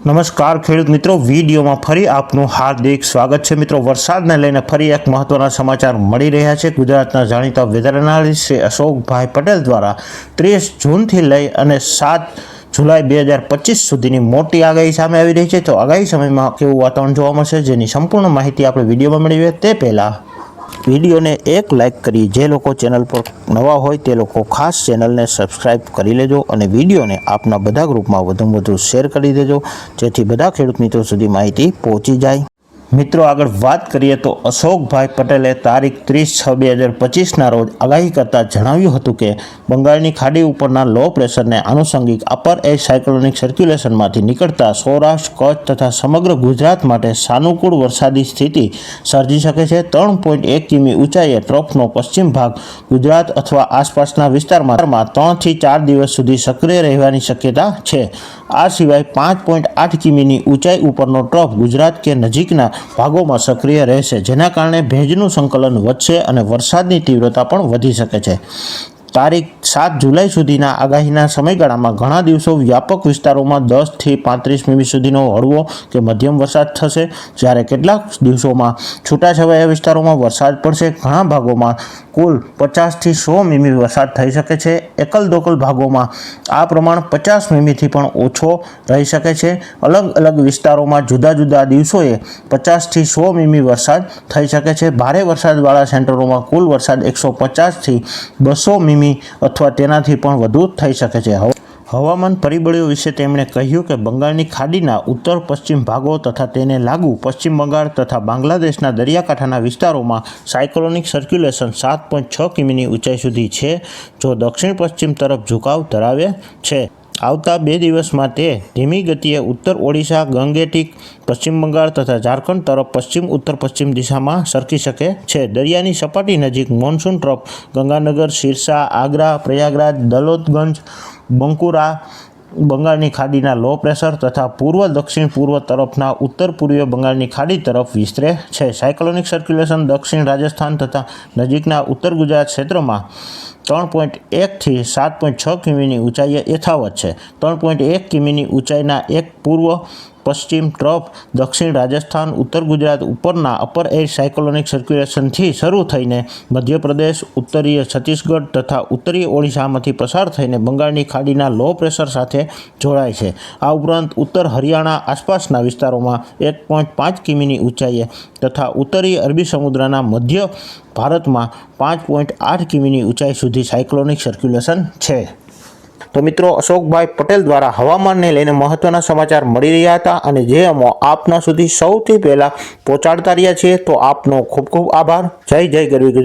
નમસ્કાર ખેડૂત મિત્રો, વિડીયોમાં ફરી આપનું હાર્દિક સ્વાગત છે. મિત્રો, વરસાદને લઈને ફરી એક મહત્વના સમાચાર મળી રહ્યા છે. ગુજરાતના જાણીતા વેધર એનાલિસ્ટ શ્રી અશોકભાઈ પટેલ દ્વારા ત્રીસ જૂનથી લઈ અને સાત જુલાઈ બે હજાર પચીસ સુધીની મોટી આગાહી સામે આવી રહી છે. તો આગાહી સમયમાં કેવું વાતાવરણ જોવા મળશે, જેની સંપૂર્ણ માહિતી આપણે વિડીયોમાં મેળવીએ તે પહેલાં વિડીયોને એક લાઇક કરી જે લોકો ચેનલ પર નવા હોય તે લોકો ખાસ ચેનલને સબસ્ક્રાઇબ કરી લેજો અને વિડીયોને આપના બધા ગ્રુપમાં વધુમાં વધુ શેર કરી દેજો જેથી બધા ખેડૂત મિત્રો સુધી માહિતી પહોંચી જાય. મિત્રો, આગળ વાત કરીએ તો અશોકભાઈ પટેલે તારીખ ત્રીસ છ બે હજાર પચીસના રોજ આગાહી કરતાં જણાવ્યું હતું કે, બંગાળની ખાડી ઉપરના લો પ્રેશરને આનુષંગિક અપર એર સાયક્લોનિક સર્ક્યુલેશનમાંથી નીકળતા સૌરાષ્ટ્ર, કચ્છ તથા સમગ્ર ગુજરાત માટે સાનુકૂળ વરસાદી સ્થિતિ સર્જી શકે છે. ત્રણ પોઈન્ટ એક કિમી ઊંચાઈએ ટ્રોફનો પશ્ચિમ ભાગ ગુજરાત અથવા આસપાસના વિસ્તારમાં ત્રણથી ચાર દિવસ સુધી સક્રિય રહેવાની શક્યતા છે. આ સિવાય પાંચ પોઈન્ટ આઠ કિમીની ઊંચાઈ ઉપરનો ટ્રોફ ગુજરાત કે નજીકના ભાગોમાં સક્રિય રહેશે. જેના કારણે ભેજનું સંકલન વધશે અને વરસાદની તીવ્રતા પણ વધી શકે છે. તારીખ સાત જુલાઈ સુધીના આગાહીના સમયગાળામાં ઘણા દિવસો વ્યાપક વિસ્તારોમાં દસથી પાંત્રીસ મીમી સુધીનો હળવો કે મધ્યમ વરસાદ થશે. જ્યારે કેટલાક દિવસોમાં છૂટાછવાયા વિસ્તારોમાં વરસાદ પડશે. ઘણા ભાગોમાં કુલ પચાસથી સો મીમી વરસાદ થઈ શકે છે. એકલ દોકલ ભાગોમાં આ પ્રમાણ પચાસ મીમીથી પણ ઓછો રહી શકે છે. અલગ અલગ વિસ્તારોમાં જુદા જુદા દિવસોએ પચાસથી સો મીમી વરસાદ થઈ શકે છે. ભારે વરસાદવાળા સેન્ટરોમાં કુલ વરસાદ એકસો પચાસથી બસો મીમી અથવા તેનાથી પણ વધુ થઈ શકે છે. હવા- હવામાન પરિબળો વિશે તેમણે કહ્યું કે બંગાળની ખાડીના ઉત્તર પશ્ચિમ ભાગો તથા તેને લાગુ પશ્ચિમ બંગાળ તથા બાંગ્લાદેશના દરિયાકાંઠાના વિસ્તારોમાં સાયક્લોનિક સર્ક્યુલેશન સાત પોઈન્ટ છ કિમીની ઊંચાઈ સુધી છે, જો દક્ષિણ પશ્ચિમ તરફ ઝુકાવ ધરાવે છે. આવતા બે દિવસ માટે ધીમી ગતિએ ઉત્તર ઓડિશા ગંગેટિક પશ્ચિમ બંગાળ તથા ઝારખંડ તરફ પશ્ચિમ ઉત્તર પશ્ચિમ દિશામાં સરકી શકે છે. દરિયાની સપાટી નજીક મોન્સૂન ટ્રફ ગંગાનગર સિરસા આગ્રા, પ્રયાગરાજ, દલોતગંજ, બંકુરા બંગાળની ખાડીના લો પ્રેશર તથા પૂર્વ દક્ષિણ પૂર્વ તરફના ઉત્તર પૂર્વીય બંગાળની ખાડી તરફ વિસ્તરે છે. સાયક્લોનિક સર્ક્યુલેશન દક્ષિણ રાજસ્થાન તથા નજીકના ઉત્તર ગુજરાત ક્ષેત્રમાં ત્રણ પોઈન્ટ એકથી સાત પોઈન્ટ છ કિમીની ઊંચાઈએ યથાવત છે. ત્રણ પોઈન્ટ એક કિમીની ઊંચાઈના એક પૂર્વ પશ્ચિમ ટ્રફ દક્ષિણ રાજસ્થાન, ઉત્તર ગુજરાત ઉપરના અપર એર સાયકલોનિક સર્ક્યુલેશનથી શરૂ થઈને મધ્યપ્રદેશ, ઉત્તરીય છત્તીસગઢ તથા ઉત્તરીય ઓડિશામાંથી પસાર થઈને બંગાળની ખાડીના લો પ્રેશર સાથે જોડાય છે. આ ઉપરાંત ઉત્તર હરિયાણા આસપાસના વિસ્તારોમાં એક પોઈન્ટ પાંચ કિમીની ઊંચાઈએ તથા ઉત્તરીય અરબી સમુદ્રના મધ્ય ભારતમાં પાંચ પોઈન્ટ આઠ કિમીની ઊંચાઈ સુધી સાયક્લોનિક સર્ક્યુલેશન છે. તો મિત્રો અશોકભાઈ પટેલ દ્વારા હવામાનને લઈને મહત્વના સમાચાર મળી રહ્યા હતા અને જે અમો આપના સુધી સૌથી પહેલાં પહોંચાડતા રહ્યા છીએ, તો આપનો ખૂબ ખૂબ આભાર. જય જય ગરવી